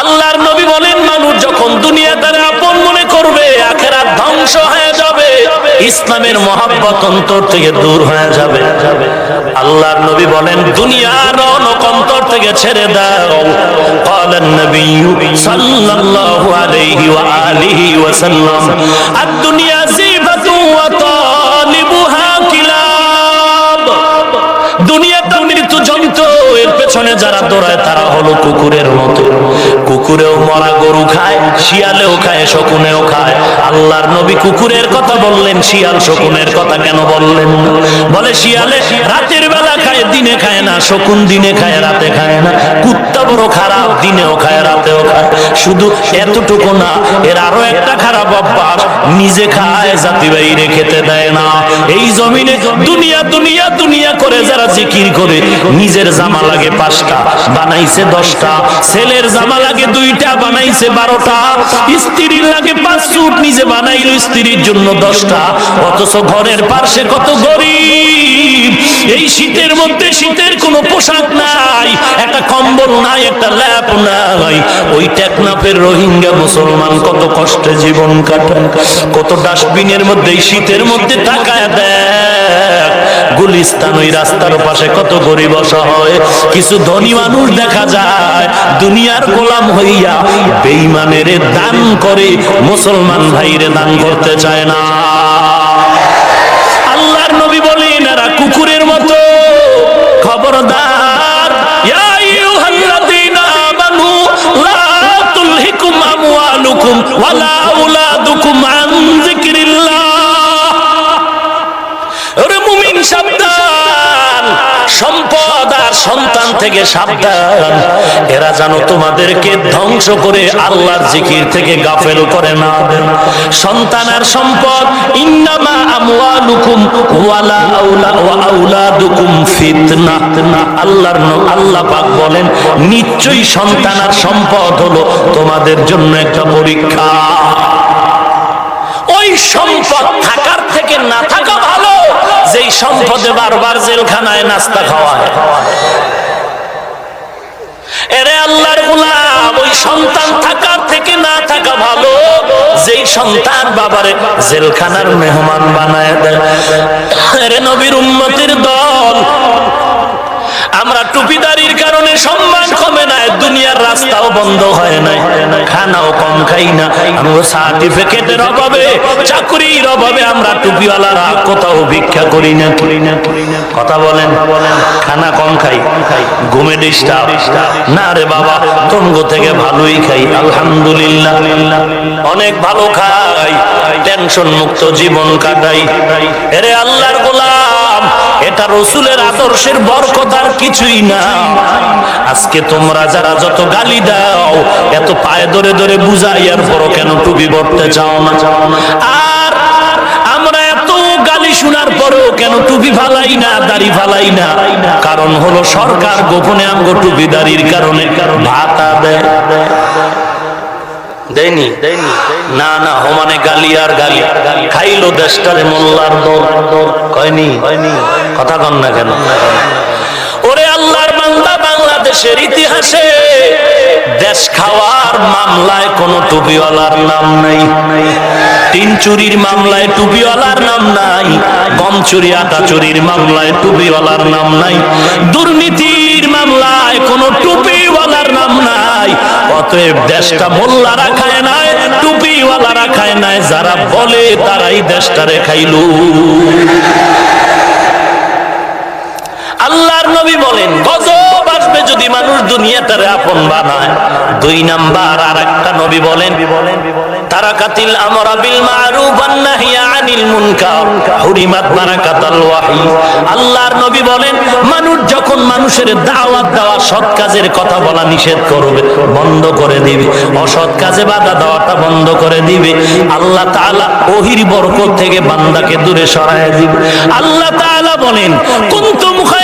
আল্লাহর নবী বলেন মানুষ যখন দুনিয়া তারা আপন মনে করবে আখেরাত ধ্বংস হয়ে যাবে ইসলামের মহাব্বত অন্তর থেকে দূর হয়ে যাবে আল্লাহর নবী বলেন দুনিয়ার রৌনক অন্তর থেকে ছেড়ে দাও قال النبي صلى الله عليه وآله وسلم الدنيا زيفة وطالبها যারা দৌড়ায় তারা হলো কুকুরের মতো। কুকুরেও মরা গরু খায় শিয়ালেও খায় শকুনেও খায়। আল্লাহর নবী কুকুরের কথা বললেন, শিয়াল শকুনের কথা কেন বললেন? বলে, শিয়ালে, রাতের বেলা খায়, দিনে খায় না, শকুন দিনে খায়, রাতে খায় না। কুত্তা বড় খারাপ, দিনেও খায়, রাতেও খায়। শুধু এতটুকু না, এর আরও একটা খারাপ অভ্যাস, নিজে খায়, জাতি বাইরে খেতে দেয় না। এই জমিনে দুনিয়া দুনিয়া দুনিয়া করে যারা জিকির করে, নিজের জামা লাগে পাঁচটা, বানাইছে দশটা। ছেলের জামা লাগে দুইটা, বানাইছে বারোটা। স্ত্রীর লাগে পাঁচ সুট নিজে বানাইলো স্ত্রীর জন্য দশটা, অথচ ঘরের পার্শ্বে কত গরিব। এই শীতের মধ্যে শীতের কোনো পোশাক নাই, একটা কম্বল নাই, একটা ল্যাপ নাই। ওই টেকনাফের রোহিঙ্গা মুসলমান কত কষ্টে জীবন কাটান কত ডাস্টবিনের মধ্যে এই শীতের মধ্যে তাকায় দেখ গুলিস্তান ওই রাস্তার পাশে কত গরিব অসহায়, কিছু ধনী মানুষ দেখা যায়, দুনিয়ার গোলাম হইয়া বেইমানের দান করে মুসলমান ভাইরে দান করতে চায় না। সন্তান থেকে সাবধান। এরা জানো তোমাদেরকে ধ্বংস করে আল্লাহর জিকির থেকে গাফেল করে না। সন্তান আর সম্পদ, ইন্নামা আমওয়ালুকুম ওয়ালা আউলা ওয়া আউলাদুকুম ফিতনা। আল্লাহর ন- আল্লাহ পাক বলেন, নিশ্চয়ই সন্তান আর সম্পদ হলো তোমাদের জন্য একটা পরীক্ষা। ওই সম্পদ থাকার থেকে না থাকা যেই সম্পদে বারবার জেলখানায় নাস্তা খাওয়ায়। এরে আল্লাহর গুলাম, ওই সন্তান থাকার থেকে না থাকা ভালো। যেই সন্তান বাবারে জেলখানার মেহমান বানায় দেয়। এরে নবীর উন্নতির দল আমরা টুপিদারির কারণে সম্মান কমে নাই, দুনিয়ার রাস্তাও বন্ধ হয় নাই। খানাও কম খাই না আমরা সার্টিফিকেটের অভাবে, চাকরির অভাবে আমরা টুপিওয়ালারা কোথাও ভিক্ষা করি না করি না কথা বলেন, খানা কম খাই, ঘুমে ডিস্টার্ব। না রে বাবা, তঙ্গ থেকে ভালোই খাই, আলহামদুলিল্লাহ। অনেক ভালো খাই টেনশন মুক্ত জীবন কাটাই। এরে আল্লাহর গোলাম এটা রসুলের আদর্শের বরকতার কিছুই না। আজকে তোমরা যারা যত গালি দাও, এত পায়ে ধরে ধরে বুঝাই আর পরও কেন টুপি পড়তে চাও না? আর আমরা এত গালি শোনার পরেও কেন টুপি ফালাই না, দাড়ি ফালাই না? কারণ হলো সরকার গোপনে আমগো টুপি দাড়ির কারণে ভাতা দেয়। দেয়নি? না না হোমানে গালি আর গালি। খাইলো দেশটারে মোল্লার দল। কয়নি? কথা কন না কেন? ওরে আল্লাহর বাংলা বাংলাদেশের ইতিহাসে দেশ খাওয়ার মামলায় কোনো টুপিওয়ালার নাম নাই। তিন চুরির মামলায় টুপিওয়ালার নাম নাই। গম চুরি, আটা চুরির মামলায় টুপিওয়ালার নাম নাই। দুর্নীতির অতএব দেশটা মোল্লারা খায় নাই, টুপিওয়ালারা খায় নাই, যারা বলে তারাই দেশটা খাইলু আল্লাহর নবী বলেন, গজব যদি মানুষ দুনিয়াটারে আপন বানায়, দুই নাম্বার আর একটা নবী বলেন বিল বন্ধ করে দিবে। অসৎ কাজে বাধা দেওয়াটা বন্ধ করে দিবে। আল্লাহ তাআলা ওহির বরকত থেকে বান্দাকে দূরে সরায় দিবে। আল্লাহ তাআলা বলেন কুনতুম খায়রা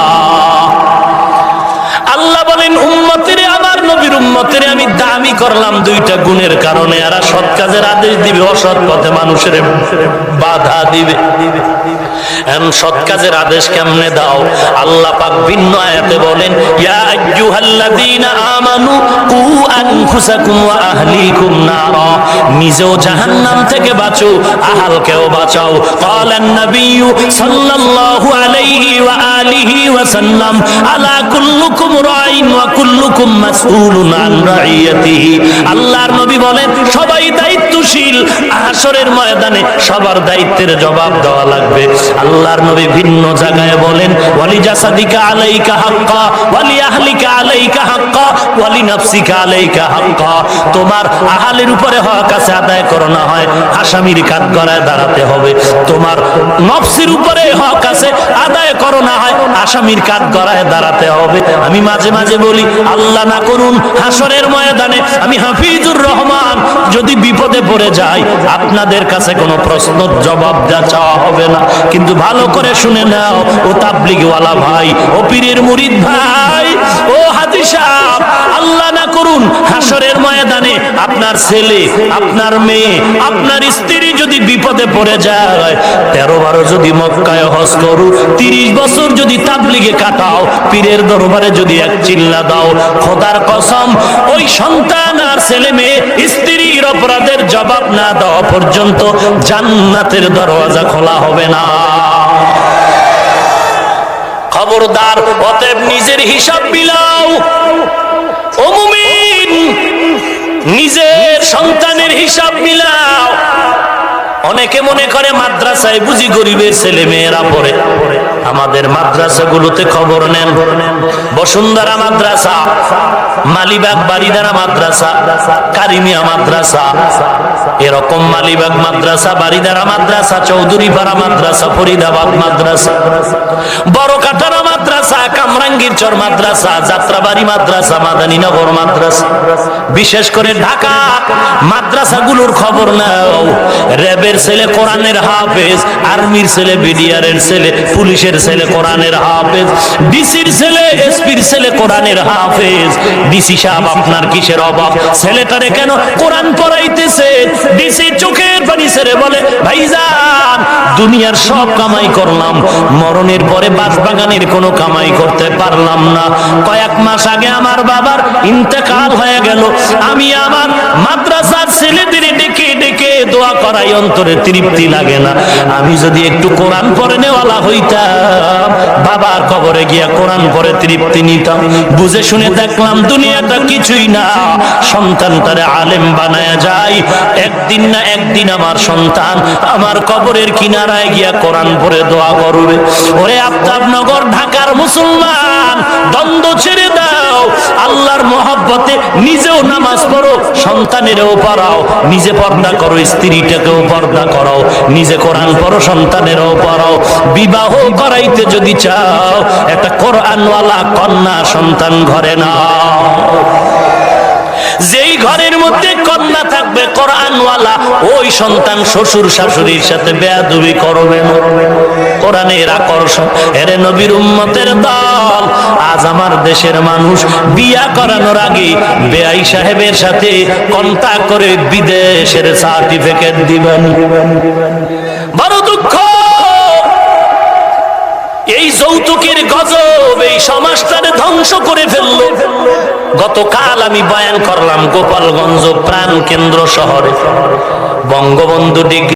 উম্মতের আমি দামি করলাম দুইটা গুণের কারণে। এরা সৎ কাজের আদেশ দিবে, অসৎ পথে মানুষের বাধা দিবে। আদেশ কেমনে দাও? আল্লাহ পাক ভিন্ন আয়াতে বলেন, ইয়া আইয়ুহাল্লাযীনা আমানু আনফুসাকুম ওয়া আহলিকুম নিজেও জাহান্নাম থেকে বাঁচো, আহালকেও বাঁচাও। ক্বালান নাবিয়্যু সাল্লাল্লাহু আলাইহি ওয়া আলিহি ওয়া সাল্লাম আলা কুল্লুকুম রাইন ওয়া কুল্লুকুম মাসউলুন আন আল্লাহর নবী বলেন সবাই দায়িত্বশীল হাসরের ময়দানে সবার দায়িত্বের জবাব দেওয়া লাগবে। আল্লাহর নবী ভিন্ন জায়গায় বলেন ওয়ালি জাসাদিকা আলাইকা হাক্কা ওয়ালি আহলিকা আলাইকা হাক্কা ওয়ালি নাফসিকা আলাইকা হাক্কা। তোমার আহালের উপরে হক আছে, আদায় করো, না হয় আসামির কাঠ গড়ায় দাঁড়াতে হবে। তোমার নফসির উপরে হক আছে, আদায় করো, না হয় আসামির কাঠ গড়ায় দাঁড়াতে হবে। আমি মাঝে মাঝে বলি, আল্লাহ না করুন, হাসরের ময়দানে আমি হাফিজুর রহমান, যদি বিপদে পড়ে যায় আপনাদের কাছে কোনো প্রশ্ন জবাব যা চাওয়া হবে না। কিন্তু ভালো করে শুনে নাও, ও তাবলিগওয়ালা ভাই, ও পীরের মুরিদ ভাই। ও হাজি সাহেব, আল্লাহ না করুন, হাসরের ময়দানে আপনার ছেলে, আপনার মেয়ে, আপনার স্ত্রী যদি বিপদে পড়ে যায়, তেরো বারো যদি মক্কায় করু, তিরিশ বছর যদি তাবলিগে কাটাও, পীরের দরবারে যদি এক চিল্লা দাও, খোদার কসম, ওই সন্তান আর ছেলে মেয়ে স্ত্রীর অপরাধের জবাব না দেওয়া পর্যন্ত জান্নাতের দরওয়াজা খোলা হবে না। খবরদার, অতএব নিজের হিসাব বিলাও ও মুমিন, নিজের সন্তানের হিসাব মিলাও। অনেকে মনে করে মাদ্রাসায় বুঝি গরিবের ছেলে মেয়েরা পড়ে। আমাদের মাদ্রাসাগুলোতে খবর নেন। বসুন্ধরা মাদ্রাসা, মালিবাগ বাড়িদারা মাদ্রাসা, কারিমিয়া মাদ্রাসা, এরকম মালিবাগ মাদ্রাসা বাড়িদারা মাদ্রাসা চৌধুরী চৌধুরীপাড়া মাদ্রাসা, ফরিদাবাদ মাদ্রাসা বড় কাটারা মাদ্রাসা কামরাঙ্গীর চর মাদ্রাসা, যাত্রাবাড়ি মাদ্রাসা, মাদানীনগর মাদ্রাসা। বিশেষ করে ঢাকা, মাদ্রাসাগুলোর খবর নাও। র্যাবের ছেলে কোরআনের হাফেজ, আর্মির ছেলে বিডিআরের ছেলে, পুলিশের ছেলে কোরআনের হাফেজ, ডিসির ছেলে, এসপির ছেলে কোরআনের হাফেজ। ডিসি সাহেব, আপনার কিসের অভাব? ছেলেটারে কেন কোরআন পড়াইতেছে? ডিসি চোখের পানি ছেড়ে বলে, ভাইজান, দুনিয়ার সব কামাই করলাম। মরণের পরে বাস বাগানের কোনো কামাই করতে পারলাম না। কয়েক মাস আগে আমার বাবার ইন্তেকাল হয়ে গেল। আমি আমার মাদ্রাসার ছেলেদের ডেকে ডেকে দোয়া করাই অন্তরে তৃপ্তি লাগে না। আমি যদি একটু কোরআন পড়ে নেওয়ালা হইতাম, বাবার কবরে গিয়া কোরআন পড়ে তৃপ্তি নিতাম। বুঝে শুনে দেখলাম দুনিয়াটা কিছুই না। সন্তান তারে আলেম বানায় যায়। একদিন না একদিন আমার সন্তান আমার কবরের কিনারায় গিয়া কোরআন পরে দোয়া করবে। ওরে আফতাবনগর, ঢাকার মুসলমান, দ্বন্দ্ব ছেড়ে দাও। আল্লাহর মহব্বতে নিজেও নামাজ পড়ো, সন্তানেরও পড়াও। নিজে পর্দা করো, স্ত্রীটাকেও পর্দা করাও নিজে কোরআন পড়ো, সন্তানেরও পড়াও। বিবাহ করাইতে যদি চাও, একটা কোরআনওয়ালা কন্যা সন্তান ঘরে নাও। যেই ঘরের মধ্যে কন্যা থাকবে, কোরআনওয়ালা, ওই সন্তান শ্বশুর শাশুড়ির সাথে বেয়াদুবি করবে কোরআনের আকর্ষণ, এরে নবীর উম্মতের দল। আজ আমার দেশের মানুষ বিয়া করানোর আগে বেআই সাহেবের সাথে কন্ট্যাক্ট করে বিদেশের সার্টিফিকেট দিবেন। বড় দুঃখ। এই যৌতুকের গজব, এই সমাজটারে ধ্বংস করে ফেলল। গতকাল আমি বয়ান করলাম গোপালগঞ্জ প্রাণ কেন্দ্র শহরে। বঙ্গবন্ধু ডিগ্রি